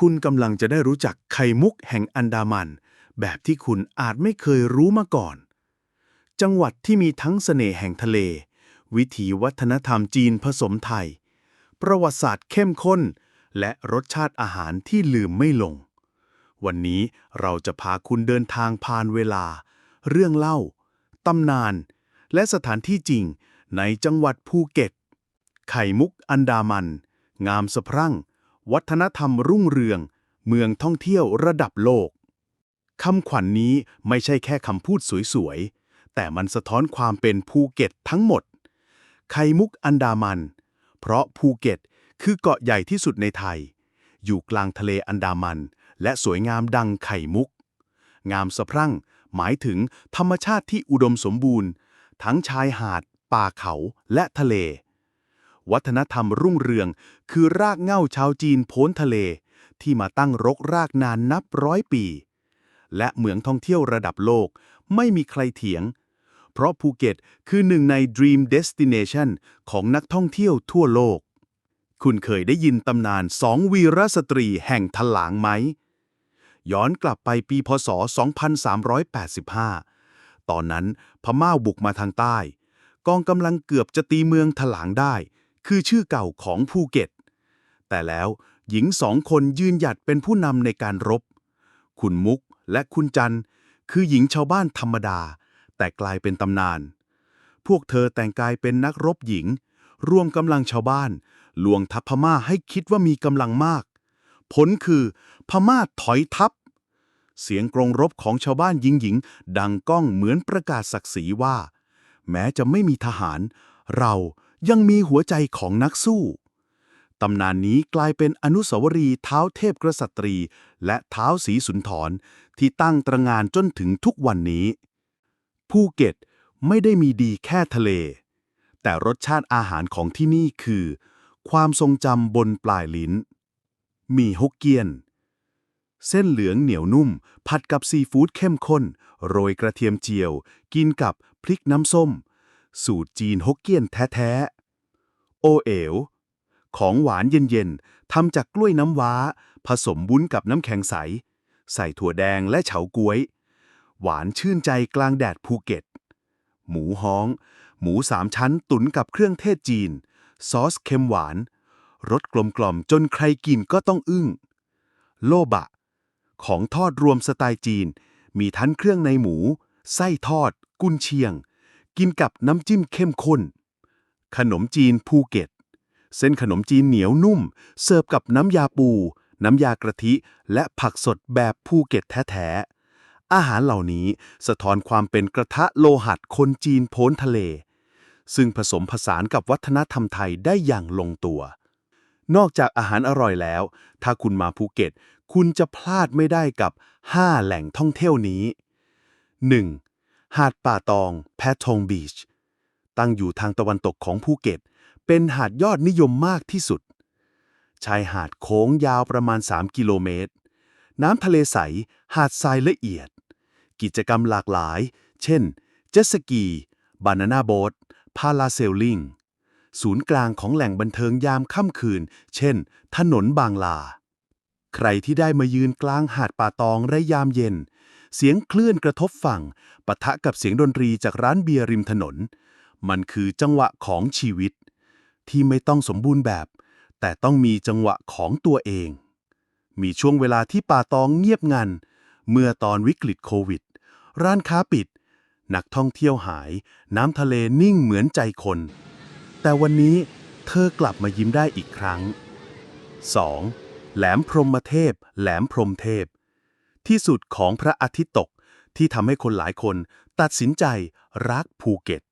คุณกำลังจะได้รู้จักไข่มุกแห่งอันดามัน แบบที่คุณอาจไม่เคยรู้มาก่อน จังหวัดที่มีทั้งเสน่ห์แห่งทะเล วิถีวัฒนธรรมจีนผสมไทย ประวัติศาสตร์เข้มข้น และรสชาติอาหารที่ลืมไม่ลง วันนี้เราจะพาคุณเดินทางผ่านเวลา เรื่องเล่าตำนาน และสถานที่จริงในจังหวัดภูเก็ต ไข่มุกอันดามัน งามสะพรั่ง วัฒนธรรมรุ่งเรือง เมืองท่องเที่ยวระดับโลกคำขวัญนนี้ไม่ใช่แค่คำพูดสวยๆ แต่มันสะท้อนความเป็นภูเก็ตทั้งหมด ไข่มุกอันดามัน เพราะภูเก็ตคือเกาะใหญ่ที่สุดในไทย อยู่กลางทะเลอันดามัน และสวยงามดังไข่มุก งามสะพรั่ง หมายถึงธรรมชาติที่อุดมสมบูรณ์ ทั้งชายหาด ป่าเขาและทะเล วัฒนธรรมรุ่งเรือง คือรากเหง้าชาวจีนโพ้นทะเล ที่มาตั้งรกรากนานนับร้อยปี และเหมืองท่องเที่ยวระดับโลกไม่มีใครเถียง เพราะภูเก็ตคือหนึ่งใน Dream Destination ของนักท่องเที่ยวทั่วโลก คุณเคยได้ยินตำนานสองวีรสตรีแห่งถลางไหม ย้อนกลับไปปีพศ 2385 ตอนนั้นพม่าบุกมาทางใต้กองกำลังเกือบจะตีเมืองถลางได้ คือชื่อเก่าของภูเก็ต แต่แล้วหญิงสองคนยืนหยัดเป็นผู้นำในการรบ คุณมุกและคุณจันคือหญิงชาวบ้านธรรมดา แต่กลายเป็นตำนาน พวกเธอแต่งกายเป็นนักรบหญิง รวมกำลังชาวบ้าน ลวงทัพพม่าให้คิดว่ามีกำลังมาก ผลคือพม่าถอยทัพ เสียงกรงรบของชาวบ้านหญิงหญิงๆดังก้องเหมือนประกาศศักดิ์ศรีว่า แม้จะไม่มีทหาร เรา ยังมีหัวใจของนักสู้ตำนานนี้กลายเป็นอนุสาวรีย์เท้าเทพกษัตรี และเท้าสีสุนทรที่ตั้งตระงานจนถึงทุกวันนี้ ภูเก็ตไม่ได้มีดีแค่ทะเล แต่รสชาติอาหารของที่นี่คือ ความทรงจำบนปลายลิ้น มีฮกเกี้ยน เส้นเหลืองเหนียวนุ่ม ผัดกับซีฟู้ดเข้มข้น โรยกระเทียมเจียว กินกับพริกน้ำส้ม สูตรจีนฮกเกี้ยนแท้ๆ โอเอ๋ว ของหวานเย็นๆ ทำจากกล้วยน้ำว้า ผสมวุ้นกับน้ำแข็งใส ใส่ถั่วแดงและเฉาก๊วย หวานชื่นใจกลางแดดภูเก็ต หมูฮ้อง หมูสามชั้นตุ๋นกับเครื่องเทศจีน ซอสเค็มหวาน รสกลมกล่อมจนใครกินก็ต้องอึ้ง โลบะ ของทอดรวมสไตล์จีน มีทั้งเครื่องในหมู ไส้ทอด กุนเชียง กินกับน้ำจิ้มเข้มข้น ขนมจีนภูเก็ต เส้นขนมจีนเหนียวนุ่ม เสิร์ฟกับน้ำยาปู น้ำยากระทิ และผักสดแบบภูเก็ตแท้ๆ อาหารเหล่านี้สะท้อนความเป็นกระทะโลหัดคนจีนโพ้นทะเล ซึ่งผสมผสานกับวัฒนธรรมไทยได้อย่างลงตัว นอกจากอาหารอร่อยแล้ว ถ้าคุณมาภูเก็ต คุณจะพลาดไม่ได้กับ 5 แหล่งท่องเที่ยวนี้ 1. หาดป่าตอง แพทงบีช ตั้งอยู่ทางตะวันตกของภูเก็ต เป็นหาดยอดนิยมมากที่สุด ชายหาดโค้งยาวประมาณ 3 กิโลเมตร น้ำทะเลใส หาดทรายละเอียด กิจกรรมหลากหลาย เช่น เจ็ตสกี บานาน่าโบ๊ทพาราเซลลิงศูนย์กลางของแหล่งบันเทิงยามค่ำคืน เช่น ถนนบางลา ใครที่ได้มายืนกลางหาดป่าตองระยามเย็น เสียงคลื่นกระทบฝั่งปะทะกับเสียงดนตรีจากร้านเบียร์ริมถนน มันคือจังหวะของชีวิต ที่ไม่ต้องสมบูรณ์แบบ แต่ต้องมีจังหวะของตัวเอง มีช่วงเวลาที่ป่าตองเงียบงัน เมื่อตอนวิกฤตโควิด ร้านค้าปิด นักท่องเที่ยวหาย น้ำทะเลนิ่งเหมือนใจคน แต่วันนี้เธอกลับมายิ้มได้อีกครั้ง 2. แหลมพรหมเทพ แหลมพรหมเทพ ที่สุดของพระอาทิตย์ตกที่ทำให้คนหลายคนตัดสินใจรักภูเก็ต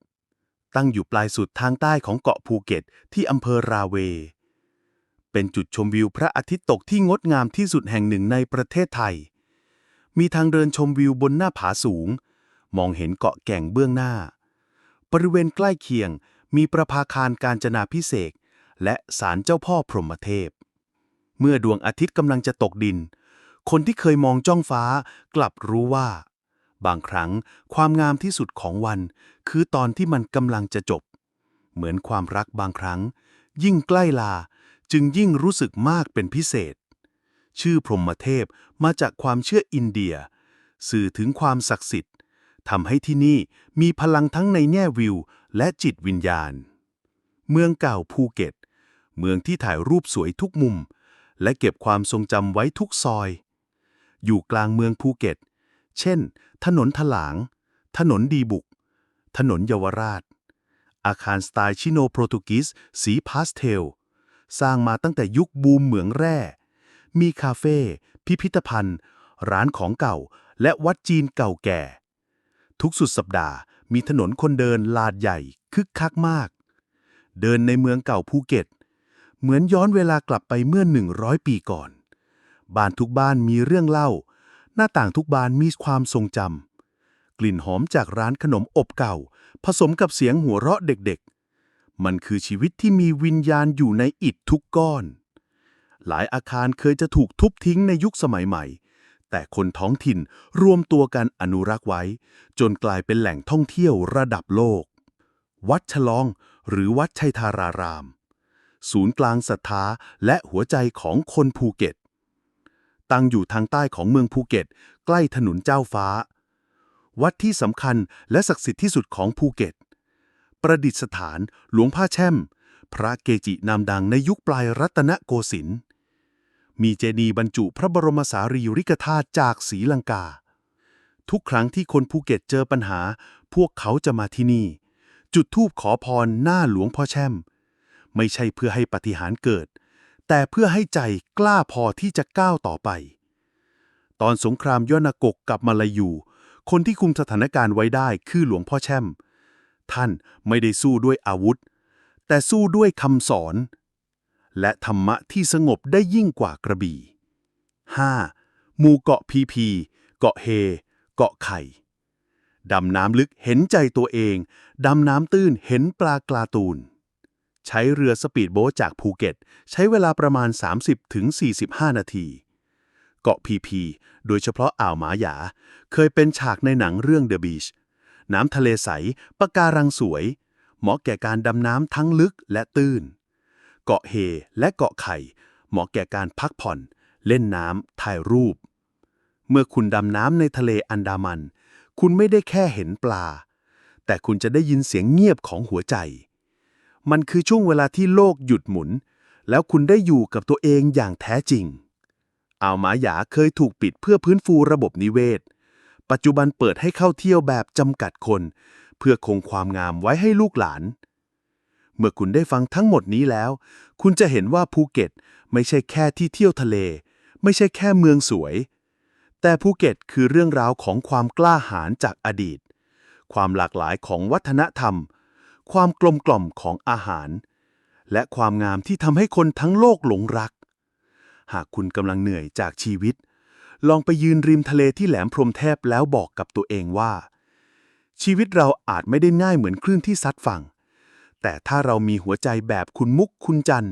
ตั้งอยู่ปลายสุดทางใต้ของเกาะภูเก็ตที่อำเภอราเว เป็นจุดชมวิวพระอาทิตย์ตกที่งดงามที่สุดแห่งหนึ่งในประเทศไทย มีทางเดินชมวิวบนหน้าผาสูง มองเห็นเกาะแก่งเบื้องหน้า บริเวณใกล้เคียงมีประภาคารการจนาพิเศษและศาลเจ้าพ่อพรหมเทพ เมื่อดวงอาทิตย์กำลังจะตกดิน คนที่เคยมองจ้องฟ้ากลับรู้ว่า บางครั้งความงามที่สุดของวัน คือตอนที่มันกำลังจะจบ เหมือนความรักบางครั้ง ยิ่งใกล้ลาจึงยิ่งรู้สึกมากเป็นพิเศษ ชื่อพรหมเทพมาจากความเชื่ออินเดีย สื่อถึงความศักดิ์สิทธิ์ทำให้ที่นี่มีพลังทั้งในแง่วิว และจิตวิญญาณ เมืองเก่าภูเก็ต เมืองที่ถ่ายรูปสวยทุกมุม และเก็บความทรงจำไว้ทุกซอย อยู่กลางเมืองภูเก็ต เช่น ถนนถลาง ถนนดีบุก ถนนเยาวราช อาคารสไตล์ชิโนโปรตุกีสสีพาสเทล สร้างมาตั้งแต่ยุคบูมเหมืองแร่ มีคาเฟ่ พิพิธภัณฑ์ ร้านของเก่า และวัดจีนเก่าแก่ ทุกสุดสัปดาห์มีถนนคนเดินลาดใหญ่คึกคักมาก เดินในเมืองเก่าภูเก็ต เหมือนย้อนเวลากลับไปเมื่อ 100 ปีก่อน บ้านทุกบ้านมีเรื่องเล่า หน้าต่างทุกบานมีความทรงจำ กลิ่นหอมจากร้านขนมอบเก่า ผสมกับเสียงหัวเราะเด็กๆ มันคือชีวิตที่มีวิญญาณอยู่ในอิฐทุกก้อน หลายอาคารเคยจะถูกทุบทิ้งในยุคสมัยใหม่ แต่คนท้องถิ่นรวมตัวกันอนุรักษ์ไว้ จนกลายเป็นแหล่งท่องเที่ยวระดับโลก วัดฉลองหรือวัดชัยธาราราม ศูนย์กลางศรัทธาและหัวใจของคนภูเก็ต ตั้งอยู่ทางใต้ของเมืองภูเก็ต ใกล้ถนนเจ้าฟ้า วัดที่สำคัญและศักดิ์สิทธิ์ที่สุดของภูเก็ต ประดิษฐานหลวงพ่อแช่ม พระเกจินามดังในยุคปลายรัตนโกสินทร์มีเจดีย์บรรจุพระบรมสารีริกธาตุจากศรีลังกา ทุกครั้งที่คนภูเก็ตเจอปัญหา พวกเขาจะมาที่นี่ จุดธูปขอพรหน้าหลวงพ่อแช่ม ไม่ใช่เพื่อให้ปฏิหารเกิด แต่เพื่อให้ใจกล้าพอที่จะก้าวต่อไป ตอนสงครามย่อนากกกับมาลายู คนที่คุมสถานการณ์ไว้ได้คือหลวงพ่อแช่ม ท่านไม่ได้สู้ด้วยอาวุธ แต่สู้ด้วยคำสอน และธรรมะที่สงบได้ยิ่งกว่ากระบี่ 5. หมู่เกาะพีพี เกาะเฮ เกาะไข่ ดำน้ำลึกเห็นใจตัวเอง ดำน้ำตื้นเห็นปลากลาตูน ใช้เรือสปีดโบ๊ทจากภูเก็ต ใช้เวลาประมาณ 30-45 นาที เกาะพีพี โดยเฉพาะอ่าวหมาหยา เคยเป็นฉากในหนังเรื่อง The Beach น้ำทะเลใสปะการังสวย เหมาะแก่การดำน้ำทั้งลึกและตื้น เกาะเฮและเกาะไข่ เหมาะแก่การพักผ่อน เล่นน้ำถ่ายรูป เมื่อคุณดำน้ำในทะเลอันดามัน คุณไม่ได้แค่เห็นปลา แต่คุณจะได้ยินเสียงเงียบของหัวใจ มันคือช่วงเวลาที่โลกหยุดหมุน แล้วคุณได้อยู่กับตัวเองอย่างแท้จริง อ่าวหมาหยาเคยถูกปิดเพื่อพื้นฟูระบบนิเวศ ปัจจุบันเปิดให้เข้าเที่ยวแบบจำกัดคน เพื่อคงความงามไว้ให้ลูกหลาน เมื่อคุณได้ฟังทั้งหมดนี้แล้ว คุณจะเห็นว่าภูเก็ตไม่ใช่แค่ที่เที่ยวทะเล ไม่ใช่แค่เมืองสวย แต่ภูเก็ตคือเรื่องราวของความกล้าหาญจากอดีต ความหลากหลายของวัฒนธรรม ความกลมกล่อมของอาหาร และความงามที่ทำให้คนทั้งโลกหลงรัก หากคุณกำลังเหนื่อยจากชีวิต ลองไปยืนริมทะเลที่แหลมพรมเทพแล้วบอกกับตัวเองว่า ชีวิตเราอาจไม่ได้ง่ายเหมือนคลื่นที่ซัดฝั่ง แต่ถ้าเรามีหัวใจแบบคุณมุกคุณจัน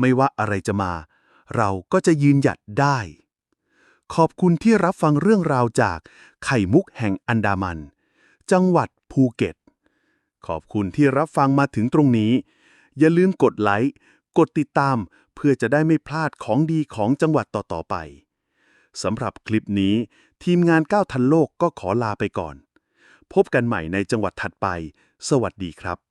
ไม่ว่าอะไรจะมา เราก็จะยืนหยัดได้ ขอบคุณที่รับฟังเรื่องราวจากไข่มุกแห่งอันดามัน จังหวัดภูเก็ต ขอบคุณที่รับฟังมาถึงตรงนี้ อย่าลืมกดไลค์ กดติดตาม เพื่อจะได้ไม่พลาดของดีของจังหวัดต่อ ๆ ไป สำหรับคลิปนี้ ทีมงานก้าวทันโลกก็ขอลาไปก่อน พบกันใหม่ในจังหวัดถัดไป สวัสดีครับ